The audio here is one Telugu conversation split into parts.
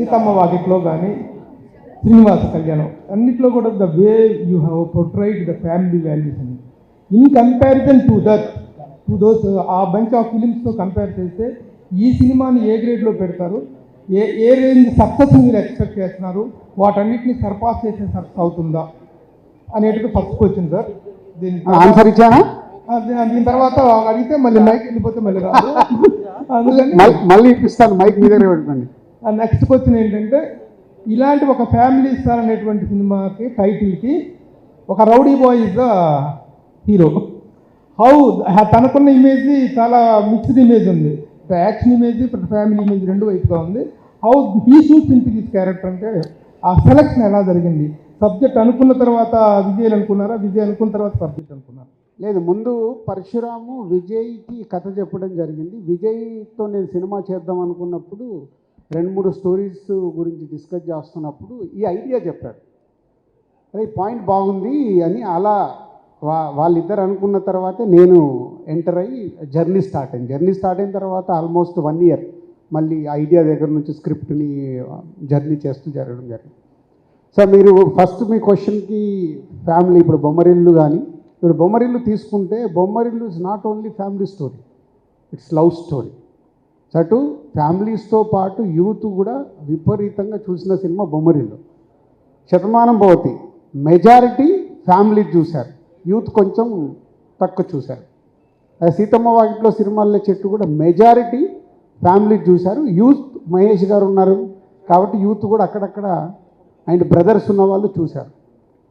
సీతమ్మ వాకిట్లో కానీ శ్రీనివాస కళ్యాణం అన్నిట్లో కూడా the way you have portrayed the family values అని. In comparison to that to those a bunch of ఫిలిమ్స్తో compare చేస్తే ఈ సినిమాని ఏ గ్రేడ్లో పెడతారు? ఏ ఏ రేంజ్ సక్సెస్ మీరు ఎక్స్పెక్ట్ చేస్తున్నారు? వాటన్నిటిని సర్పాస్ చేసే సక్సెస్ అవుతుందా? అనేటిది ఫస్ట్ క్వశ్చన్ సార్ దీని ఆన్సర్ ఇచ్చానా దీని తర్వాత అడిగితే మళ్ళీ మైక్ వెళ్ళిపోతే మళ్ళీ రాదు. అందుకని మళ్ళీ- ఇప్పిస్తాను మైక్ మీ దగ్గర పెట్టుకోండి. ఆ నెక్స్ట్ క్వశ్చన్ ఏంటంటే ఇలాంటి ఒక ఫ్యామిలీ స్టార్ అనేటువంటి సినిమాకి టైటిల్కి ఒక rowdy boy is the hero how తనకున్న ఇమేజ్ చాలా మిక్స్డ్ ఇమేజ్ ఉంది. యాక్షన్ ఇమేజ్ ఫ్యామిలీ ఇమేజ్ రెండు వైపుగా ఉంది. How he shoots into this character అంటే ఆ సెలక్షన్ ఎలా జరిగింది? సబ్జెక్ట్ అనుకున్న తర్వాత విజయ్ అనుకున్నారా? విజయ్ అనుకున్న తర్వాత సబ్జెక్ట్ అనుకున్నారా? లేదు ముందు పరశురాము విజయ్కి కథ చెప్పడం జరిగింది. విజయ్తో నేను సినిమా చేద్దాం అనుకున్నప్పుడు రెండు మూడు స్టోరీస్ గురించి డిస్కస్ చేస్తున్నప్పుడు ఈ ఐడియా చెప్పాడు. అరే పాయింట్ బాగుంది అని అలా వా వాళ్ళిద్దరు అనుకున్న తర్వాతే నేను ఎంటర్ అయ్యి జర్నీ స్టార్ట్ అయింది జర్నీ స్టార్ట్ అయిన తర్వాత ఆల్మోస్ట్ వన్ ఇయర్ మళ్ళీ ఐడియా దగ్గర నుంచి స్క్రిప్ట్ని జర్నీ చేస్తూ జరగడం జరిగింది. సో మీరు ఫస్ట్ మీ క్వశ్చన్కి ఫ్యామిలీ ఇప్పుడు బొమ్మరిల్లు కానీ ఇప్పుడు బొమ్మరిల్లు తీసుకుంటే Bommarillu is not only family story it's love story అటు ఫ్యామిలీస్తో పాటు యూత్ కూడా విపరీతంగా చూసిన cinema Bommarillu. Shatamanam Bhavati. Majority family చూశారు. యూత్ కొంచెం తక్కువ చూశారు. సీతమ్మ వాకిట్లో సినిమాల్లో చెట్టు కూడా మెజారిటీ ఫ్యామిలీ చూశారు. యూత్ మహేష్ గారు ఉన్నారు కాబట్టి యూత్ కూడా అక్కడక్కడ అండ్ బ్రదర్స్ ఉన్న వాళ్ళు చూశారు.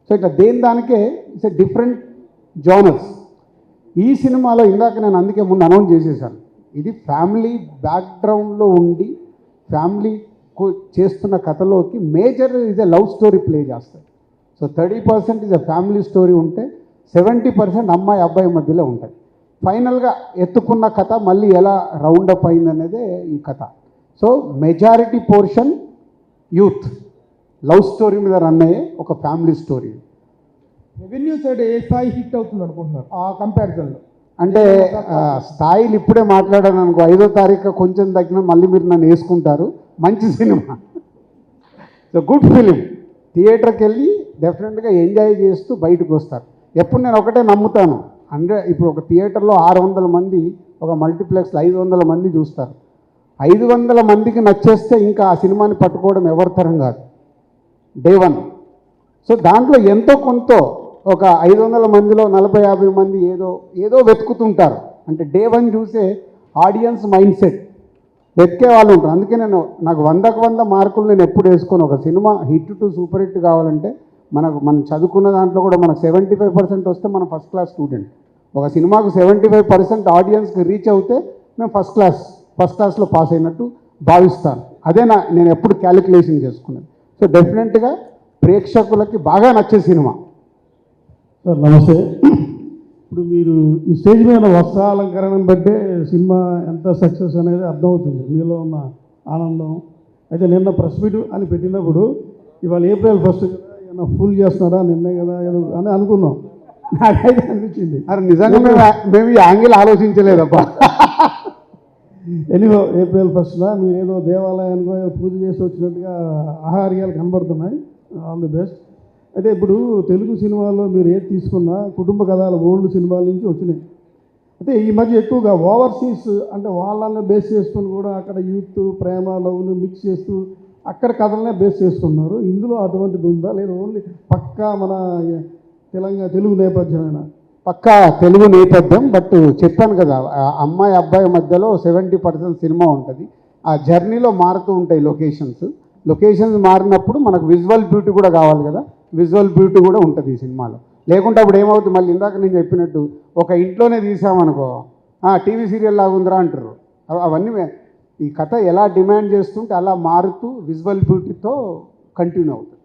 సో ఇట్లా దేని దానికే ఇట్స్ ఎ డిఫరెంట్ జోనర్స్. ఈ సినిమాలో ఇందాక నేను అందుకే ముందు అనౌన్స్ చేసేసాను. ఇది ఫ్యామిలీ బ్యాక్గ్రౌండ్లో ఉండి ఫ్యామిలీ చేస్తున్న కథలోకి major is a love story play చేస్తారు so thirty percent is a family story ఉంటే సెవెంటీ పర్సెంట్ అమ్మాయి అబ్బాయి మధ్యలో ఉంటుంది ఫైనల్గా ఎత్తుకున్న కథ మళ్ళీ ఎలా రౌండప్ అయిందనేదే ఈ కథ. So majority portion youth. Love story మీద రన్ అయ్యే ఒక ఫ్యామిలీ స్టోరీ. రెవెన్యూ సైడ్ ఏ స్థాయి హిట్ అవుతుంది అనుకుంటున్నారు ఆ కంపారిజన్లో. అంటే స్థాయిలు ఇప్పుడే మాట్లాడాను అనుకో ఐదో తారీఖు కొంచెం తగ్గిన మళ్ళీ మీరు నన్ను వేసుకుంటారు. మంచి సినిమా. So good film. థియేటర్కి వెళ్ళి డెఫినెట్గా ఎంజాయ్ చేస్తూ బయటకు వస్తారు. ఎప్పుడు నేను ఒకటే నమ్ముతాను. అంటే ఇప్పుడు ఒక థియేటర్లో ఆరు వందల మంది ఒక మల్టీప్లెక్స్లో ఐదు వందల మంది చూస్తారు. ఐదు వందల మందికి నచ్చేస్తే ఇంకా ఆ సినిమాని పట్టుకోవడం ఎవరి తరం కాదు. Day one. సో దాంట్లో ఎంతో కొంత ఒక ఐదు వందల మందిలో నలభై యాభై మంది ఏదో ఏదో వెతుకుతుంటారు. అంటే డే వన్ చూసే ఆడియన్స్ మైండ్ సెట్ వెతికే వాళ్ళు ఉంటారు. అందుకే నేను నాకు వందకు వంద మార్కులు నేను ఎప్పుడు వేసుకోను. ఒక cinema hit to super hit కావాలంటే మనకు మనం చదువుకున్న దాంట్లో కూడా మనకు సెవెంటీ ఫైవ్ పర్సెంట్ వస్తే మనం ఫస్ట్ క్లాస్ స్టూడెంట్. ఒక సినిమాకు సెవెంటీ ఫైవ్ పర్సెంట్ ఆడియన్స్కి రీచ్ అవుతే మేము ఫస్ట్ క్లాస్ ఫస్ట్ క్లాస్లో పాస్ అయినట్టు భావిస్తాను అదే నా నేను ఎప్పుడు క్యాలిక్యులేషన్ చేసుకున్నాను సో డెఫినెట్గా ప్రేక్షకులకి బాగా నచ్చే సినిమా. సార్ నమస్తే. ఇప్పుడు మీరు ఈ స్టేజ్ మీద వస్త్రాలంకరణను బట్టే సినిమా ఎంత సక్సెస్ అనేది అర్థమవుతుంది. మీలో ఉన్న ఆనందం. అయితే నిన్న ప్రెస్ మీట్ అని పెట్టినప్పుడు ఇవాళ ఏప్రిల్ ఫస్ట్ కదా ఏమైనా ఫుల్ చేస్తున్నారా నిన్నే కదా ఏదో అని అనుకున్నాం. నాకైతే అనిపించింది. అరే నిజంగా మేము మేము ఈ యాంగిల్ ఆలోచించలేదబ్బా. ఎనివో ఏప్రిల్ ఫస్ట్న మీరు ఏదో దేవాలయానికి పూజ చేసి వచ్చినట్టుగా ఆహార్యాలు కనబడుతున్నాయి. All the best. అయితే ఇప్పుడు తెలుగు సినిమాల్లో మీరు ఏది తీసుకున్నా కుటుంబ కథల ఓల్డ్ సినిమాల నుంచి వచ్చినాయి. అయితే ఈ మధ్య ఎక్కువగా ఓవర్సీస్ అంటే వాళ్ళని బేస్ చేసుకొని కూడా అక్కడ యూత్ ప్రేమ లవ్లు మిక్స్ చేస్తూ అక్కడ కథలనే బేస్ చేసుకున్నారు ఇందులో అటువంటిది ఉందా? లేదా ఓన్లీ పక్కా మన తెలంగాణ తెలుగు నేపథ్యమేనా? పక్కా తెలుగు నేపథ్యం బట్ చెప్పాను కదా ఆ అమ్మాయి అబ్బాయి మధ్యలో సెవెంటీ పర్సెంట్ సినిమా ఉంటుంది. ఆ జర్నీలో మారుతూ ఉంటాయి లొకేషన్స్. లొకేషన్స్ మారినప్పుడు మనకు విజువల్ బ్యూటీ కూడా కావాలి కదా. విజువల్ బ్యూటీ కూడా ఉంటుంది ఈ సినిమాలో. లేకుంటే అప్పుడు ఏమవుతుంది? మళ్ళీ ఇందాక నేను చెప్పినట్టు ఒక ఇంట్లోనే తీసామనుకో టీవీ సీరియల్ లాగా ఉందిరా అంటారు అవ- అవన్నీ ఈ కథ ఎలా డిమాండ్ చేస్తుంటే అలా మారుతూ విజువల్ బ్యూటీతో కంటిన్యూ అవుతుంది.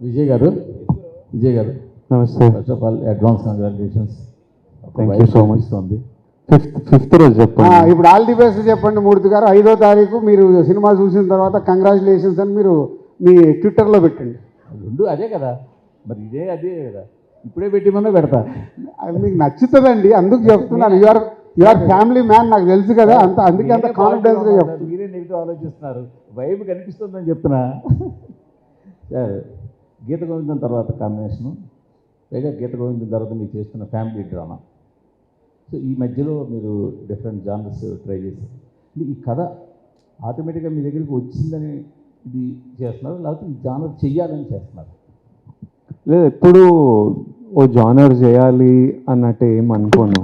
విజయ్ గారు? విజయ్ గారు? నమస్తే. First of all advance congratulations Thank you so much. ఉంది ఫిఫ్త్ ఫిఫ్త్ రోజు ఆ, చెప్పండి ఇప్పుడు ఆల్ ది బెస్ట్ చెప్పండి మూర్తి గారు. ఐదో తారీఖు మీరు సినిమా చూసిన తర్వాత కంగ్రాచులేషన్స్ అని మీరు మీ ట్విట్టర్లో పెట్టండి. రెండు అదే కదా. మరి ఇదే అదే కదా. ఇప్పుడే పెట్టిమన్నా పెడతా. అది మీకు నచ్చుతుందండి. అందుకు చెప్తున్నాను. యువర్ యువర్ ఫ్యామిలీ మ్యాన్ నాకు తెలుసు కదా. అంత అందుకే అంత కాన్ఫిడెన్స్గా ఉన్నారు, మీరే నెగిటివ్ ఆలోచిస్తున్నారు. వైబ్ కనిపిస్తుందని చెప్తున్నా. సార్. గీత గోవిందం తర్వాత కాంబినేషను పైగా గీత గోవిందం తర్వాత మీరు చేస్తున్న ఫ్యామిలీ డ్రామా సో ఈ మధ్యలో మీరు డిఫరెంట్ జానర్స్ ట్రై చేశారు. ఈ కథ ఆటోమేటిక్గా మీ దగ్గరికి వచ్చిందని ఇది చేస్తున్నారు లేకపోతే ఈ జానర్ చెయ్యాలని చేస్తున్నారు? లేదు ఎప్పుడు ఓ జానర్ చేయాలి అన్నట్టు ఏం అనుకోను.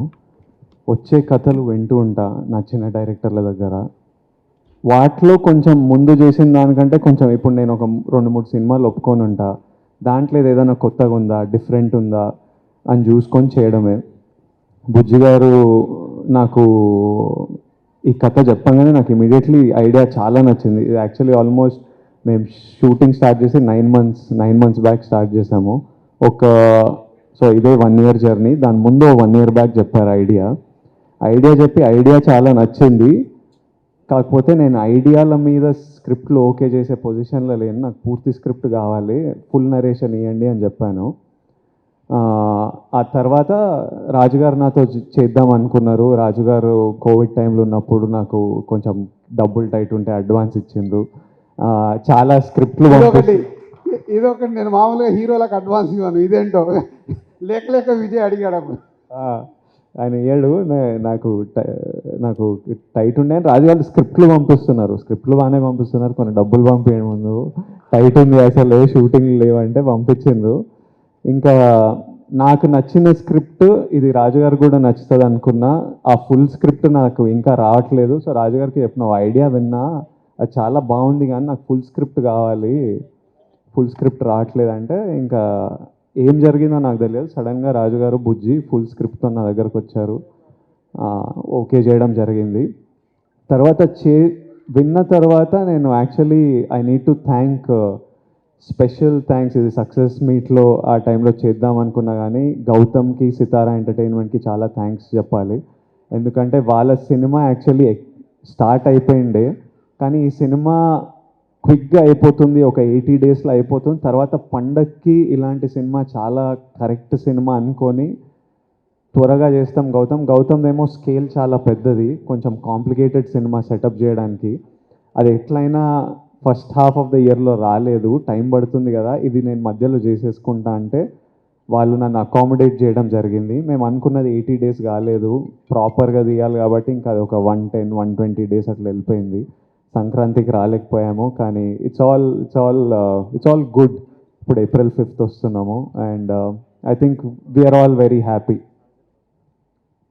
వచ్చే కథలు వింటూ ఉంటా నచ్చిన డైరెక్టర్ల దగ్గర. వాటిలో కొంచెం ముందు చేసిన దానికంటే కొంచెం ఇప్పుడు నేను ఒక రెండు మూడు సినిమాలు ఒప్పుకొని ఉంటా. దాంట్లో ఏదైనా కొత్తగా ఉందా డిఫరెంట్ ఉందా అని చూసుకొని చేయడమే. బుజ్జి గారు నాకు ఈ కథ చెప్పంగానే నాకు ఇమీడియట్లీ ఐడియా చాలా నచ్చింది. ఇది యాక్చువల్లీ ఆల్మోస్ట్ మేము షూటింగ్ స్టార్ట్ చేసి nine months nine months back start చేసాము. ఒక సో ఇదే వన్ ఇయర్ జర్నీ దాని ముందు వన్ ఇయర్ బ్యాక్ చెప్పారు ఐడియా. ఐడియా చెప్పి ఐడియా చాలా నచ్చింది. కాకపోతే నేను ఐడియాల మీద స్క్రిప్ట్లు ఓకే చేసే పొజిషన్లో లేను. నాకు పూర్తి స్క్రిప్ట్ కావాలి. ఫుల్ నరేషన్ ఇవ్వండి అని చెప్పాను. ఆ, తర్వాత రాజుగారు నాతో చేద్దాం అనుకున్నారు. రాజుగారు కోవిడ్ టైంలో ఉన్నప్పుడు నాకు కొంచెం డబ్బులు టైట్ ఉంటే అడ్వాన్స్ ఇచ్చిండ్రు. చాలా స్క్రిప్ట్లు ఇదొకటి. నేను మామూలుగా హీరోలకు అడ్వాన్స్ ఇవ్వను. ఇదేంటో? లేక లేక విజయ్ అడిగాడు అప్పుడు. ఆయన ఏడు నాకు నాకు టైట్ ఉండే. అని రాజుగారు స్క్రిప్ట్లు పంపిస్తున్నారు. స్క్రిప్ట్లు బాగానే పంపిస్తున్నారు. కొన్ని డబ్బులు పంపించడం ముందు. టైట్ ఉంది అసలు. షూటింగ్ లేవంటే పంపించిండ్రు. ఇంకా నాకు నచ్చిన స్క్రిప్ట్ ఇది రాజుగారు కూడా నచ్చుతుంది అనుకున్నా. ఆ ఫుల్ స్క్రిప్ట్ నాకు ఇంకా రావట్లేదు. సో రాజుగారికి చెప్పిన ఐడియా విన్నా. అది చాలా బాగుంది కానీ నాకు ఫుల్ స్క్రిప్ట్ కావాలి. ఫుల్ స్క్రిప్ట్ రావట్లేదంటే ఇంకా ఏం జరిగిందో నాకు తెలియదు. సడన్గా రాజుగారు బుజ్జి ఫుల్ స్క్రిప్ట్తో నా దగ్గరకు వచ్చారు. ఓకే చేయడం జరిగింది. తర్వాత చే విన్న తర్వాత నేను actually I need to thank special thanks ఇది సక్సెస్ మీట్లో ఆ టైంలో చేద్దాం అనుకున్నా కానీ గౌతమ్కి సితారా ఎంటర్టైన్మెంట్కి చాలా థ్యాంక్స్ చెప్పాలి. ఎందుకంటే వాళ్ళ సినిమా యాక్చువల్లీ స్టార్ట్ అయిపోయిండే. కానీ ఈ సినిమా క్విక్గా అయిపోతుంది ఒక ఎయిటీ డేస్లో అయిపోతుంది. తర్వాత పండక్కి ఇలాంటి సినిమా చాలా కరెక్ట్ సినిమా అనుకొని త్వరగా చేస్తాం గౌతమ్. గౌతమ్ ఏమో స్కేల్ చాలా పెద్దది కొంచెం కాంప్లికేటెడ్ సినిమా సెటప్ చేయడానికి. అది ఎట్లయినా ఫస్ట్ హాఫ్ ఆఫ్ ద ఇయర్లో రాలేదు టైం పడుతుంది కదా ఇది నేను మధ్యలో చేసేసుకుంటా అంటే వాళ్ళు నన్ను అకామిడేట్ చేయడం జరిగింది. మేము అనుకున్నది ఎయిటీ డేస్ కాలేదు ప్రాపర్గా తీయాలి కాబట్టి ఇంకా అది ఒక one ten one twenty days అట్లా వెళ్ళిపోయింది. సంక్రాంతికి రాలేకపోయాము కానీ it's all it's all it's all good ఇప్పుడు ఏప్రిల్ ఫిఫ్త్ వస్తున్నాము and I think we are all very happy